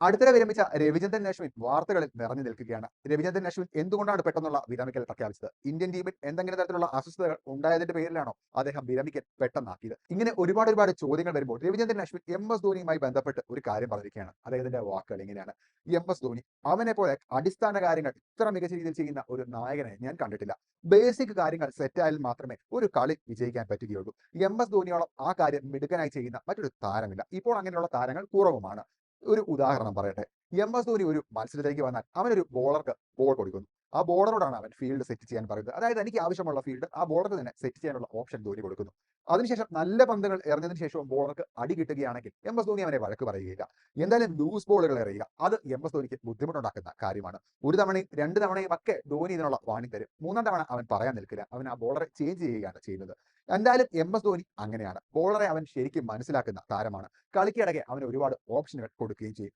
അടുത്തിടെ വിരമിച്ച രവിചന്ദ്രൻ അശ്വിൻ വാർത്തകളിൽ നിറഞ്ഞു നിൽക്കുകയാണ്. രവിചന്ദ്രൻ അശ്വിൻ എന്തുകൊണ്ടാണ് പെട്ടെന്നുള്ള വിരമിക്കൽ പ്രഖ്യാപിച്ചത്? ഇന്ത്യൻ ടീമിൽ എന്തെങ്കിലും തരത്തിലുള്ള അസ്വസ്ഥതകൾ ഉണ്ടായതിന്റെ പേരിലാണോ അദ്ദേഹം വിരമിക്കൽ പെട്ടെന്നാക്കിയത്? ഇങ്ങനെ ഒരുപാട് ഒരുപാട് ചോദ്യങ്ങൾ വരുമ്പോൾ രവിചന്ദ്രൻ അശ്വിൻ എം എസ് ധോനിയുമായി ബന്ധപ്പെട്ട് ഒരു കാര്യം പറഞ്ഞിരിക്കുകയാണ്. അദ്ദേഹത്തിന്റെ വാക്കുകൾ ഇങ്ങനെയാണ്. എം എസ് ധോനി അവനെ പോലെ അടിസ്ഥാന കാര്യങ്ങൾ ഇത്ര മികച്ച രീതിയിൽ ചെയ്യുന്ന ഒരു നായകനെ ഞാൻ കണ്ടിട്ടില്ല. ബേസിക് കാര്യങ്ങൾ സെറ്റായാൽ മാത്രമേ ഒരു കളി വിജയിക്കാൻ പറ്റുകയുള്ളൂ. എം എസ് ധോനിയോളം ആ കാര്യം മിടുക്കനായി ചെയ്യുന്ന മറ്റൊരു താരമില്ല. ഇപ്പോൾ അങ്ങനെയുള്ള താരങ്ങൾ കുറവുമാണ്. ഒരു ഉദാഹരണം പറയട്ടെ. എം എസ് ധോനി ഒരു മത്സരത്തിലേക്ക് വന്നാൽ അവനൊരു ബോളർക്ക് ബോൾ കൊടുക്കുന്നു. ആ ബോളറോടാണ് അവൻ ഫീൽഡ് സെറ്റ് ചെയ്യാൻ പറയുന്നത്. അതായത് എനിക്ക് ആവശ്യമുള്ള ഫീൽഡ് ആ ബോളർക്ക് തന്നെ സെറ്റ് ചെയ്യാനുള്ള ഓപ്ഷൻ ധോനി കൊടുക്കുന്നു. അതിനുശേഷം നല്ല പന്തുകൾ എറിഞ്ഞതിന് ശേഷവും ബോളർക്ക് അടി കിട്ടുകയാണെങ്കിൽ എം എസ് ധോനി അവനെ വഴക്ക് പറയുകയില്ല. എന്തായാലും ലൂസ് ബോളുകൾ എറിയുക. അത് എം എസ് ധോനിക്ക് ബുദ്ധിമുട്ടുണ്ടാക്കുന്ന കാര്യമാണ്. ഒരു തവണയും രണ്ട് തവണയും ഒക്കെ ധോനി ഇതിനുള്ള വാണി തരും. മൂന്നാം തവണ അവൻ പറയാൻ നിൽക്കില്ല. അവൻ ആ ബോളറെ ചേഞ്ച് ചെയ്യുകയാണ് ചെയ്യുന്നത്. എന്തായാലും എം എസ് ധോനി അങ്ങനെയാണ്. ബോളറെ അവൻ ശരിക്കും മനസ്സിലാക്കുന്ന താരമാണ്. കളിക്കിടയ്ക്ക് അവന് ഒരുപാട് ഓപ്ഷനുകൾ കൊടുക്കുകയും ചെയ്യും.